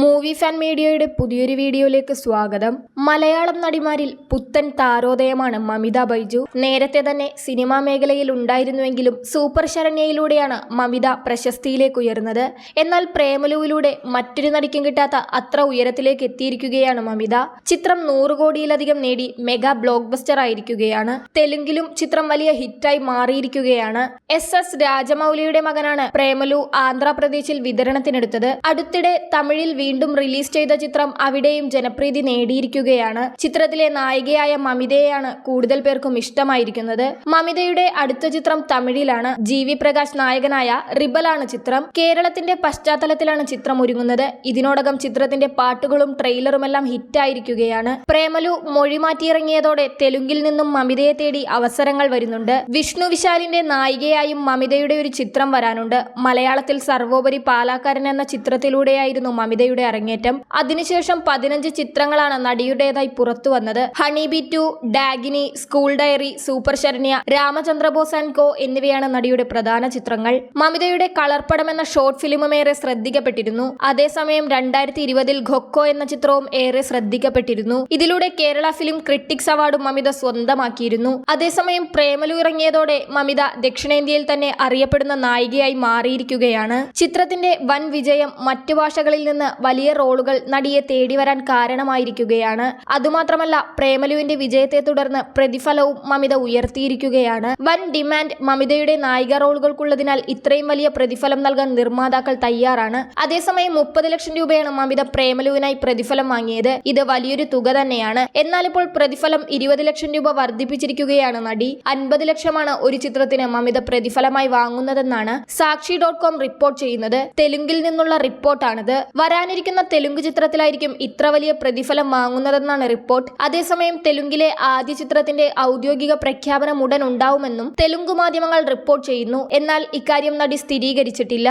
Movie fan മീഡിയയുടെ പുതിയൊരു വീഡിയോയിലേക്ക് സ്വാഗതം. മലയാളം നടിമാരിൽ പുത്തൻ താരോദയമാണ് മമിത ബൈജു. നേരത്തെ തന്നെ സിനിമാ മേഖലയിൽ ഉണ്ടായിരുന്നുവെങ്കിലും സൂപ്പർ ശരണ്യയിലൂടെയാണ് മമിത പ്രശസ്തിയിലേക്ക് ഉയർന്നത്. എന്നാൽ പ്രേമലുവിലൂടെ മറ്റൊരു നടിക്കും കിട്ടാത്ത അത്ര ഉയരത്തിലേക്ക് എത്തിയിരിക്കുകയാണ് മമിത. ചിത്രം നൂറ് കോടിയിലധികം നേടി മെഗാ ബ്ലോക്ക് ബസ്റ്റർ ആയിരിക്കുകയാണ്. തെലുങ്കിലും ചിത്രം വലിയ ഹിറ്റായി മാറിയിരിക്കുകയാണ്. എസ് എസ് രാജമൗലിയുടെ മകനാണ് പ്രേമലു ആന്ധ്രാപ്രദേശിൽ വിതരണത്തിനെടുത്തത്. അടുത്തിടെ തമിഴിൽ വീണ്ടും റിലീസ് ചെയ്ത ചിത്രം അവിടെയും ജനപ്രീതി നേടിയിരിക്കുകയാണ്. ചിത്രത്തിലെ നായികയായ മമിതയെയാണ് കൂടുതൽ പേർക്കും ഇഷ്ടമായിരിക്കുന്നത്. മമിതയുടെ അടുത്ത ചിത്രം തമിഴിലാണ്. ജി വി പ്രകാശ് നായകനായ റിബലാണ് ചിത്രം. കേരളത്തിന്റെ പശ്ചാത്തലത്തിലാണ് ചിത്രം ഒരുങ്ങുന്നത്. ഇതിനോടകം ചിത്രത്തിന്റെ പാട്ടുകളും ട്രെയിലറുമെല്ലാം ഹിറ്റായിരിക്കുകയാണ്. പ്രേമലു മൊഴി മാറ്റിയിറങ്ങിയതോടെ തെലുങ്കിൽ നിന്നും മമിതയെ തേടി അവസരങ്ങൾ വരുന്നുണ്ട്. വിഷ്ണു വിശാലിന്റെ നായികയായും മമിതയുടെ ഒരു ചിത്രം വരാനുണ്ട്. മലയാളത്തിൽ സർവോപരി പാലാക്കാരൻ എന്ന ചിത്രത്തിലൂടെയായിരുന്നു മമിതയുടെ അരങ്ങേറ്റം. അതിനുശേഷം പതിനഞ്ച് ചിത്രങ്ങളാണ് നടിയുടേതായി പുറത്തു വന്നത്. Honey bee two Dakini school diary super Sharanya Ramachandrabose and co എന്നിവയാണ് നടിയുടെ പ്രധാന ചിത്രങ്ങൾ. മമിതയുടെ കളർപ്പടം എന്ന ഷോർട്ട് ഫിലിമും ഏറെ ശ്രദ്ധിക്കപ്പെട്ടിരുന്നു. അതേസമയം രണ്ടായിരത്തി ഇരുപതിൽ ഖൊക്കോ എന്ന ചിത്രവും ഏറെ ശ്രദ്ധിക്കപ്പെട്ടിരുന്നു. ഇതിലൂടെ കേരള ഫിലിം ക്രിറ്റിക്സ് അവാർഡും മമിത സ്വന്തമാക്കിയിരുന്നു. അതേസമയം പ്രേമലു ഇറങ്ങിയതോടെ മമിത ദക്ഷിണേന്ത്യയിൽ തന്നെ അറിയപ്പെടുന്ന നായികയായി മാറിയിരിക്കുകയാണ്. ചിത്രത്തിന്റെ വൻ വിജയം മറ്റു ഭാഷകളിൽ നിന്ന് വലിയ റോളുകൾ നടിയെ തേടി വരാൻ കാരണമായിരിക്കുകയാണ്. അതുമാത്രമല്ല പ്രേമലുവിന്റെ വിജയത്തെ തുടർന്ന് പ്രതിഫലവും മമിത ഉയർത്തിയിരിക്കുകയാണ്. വൻ ഡിമാൻഡ് മമിതയുടെ നായിക റോളുകൾക്കുള്ളതിനാൽ ഇത്രയും വലിയ പ്രതിഫലം നൽകാൻ നിർമ്മാതാക്കൾ തയ്യാറാണ്. അതേസമയം മുപ്പത് ലക്ഷം രൂപയാണ് മമിത പ്രേമലുവിനായി പ്രതിഫലം വാങ്ങിയത്. ഇത് വലിയൊരു തുക തന്നെയാണ്. എന്നാൽ ഇപ്പോൾ പ്രതിഫലം ഇരുപത് ലക്ഷം രൂപ വർദ്ധിപ്പിച്ചിരിക്കുകയാണ് നടി. അൻപത് ലക്ഷമാണ് ഒരു ചിത്രത്തിന് മമിത പ്രതിഫലമായി വാങ്ങുന്നതെന്നാണ് സാക്ഷി ഡോട്ട് കോം റിപ്പോർട്ട് ചെയ്യുന്നത്. തെലുങ്കിൽ നിന്നുള്ള റിപ്പോർട്ടാണിത്. വരാനിരിക്കുന്ന തെലുങ്ക് ചിത്രത്തിലായിരിക്കും ഇത്ര വലിയ പ്രതിഫലം വാങ്ങുന്നതെന്നാണ് റിപ്പോർട്ട്. അതേസമയം തെലുങ്കിലെ ആദ്യ ചിത്രത്തിന്റെ ഔദ്യോഗിക പ്രഖ്യാപനം ഉടൻ ഉണ്ടാവുമെന്നും തെലുങ്ക് മാധ്യമങ്ങൾ റിപ്പോർട്ട് ചെയ്യുന്നു. എന്നാൽ ഇക്കാര്യം നടി സ്ഥിരീകരിച്ചിട്ടില്ല.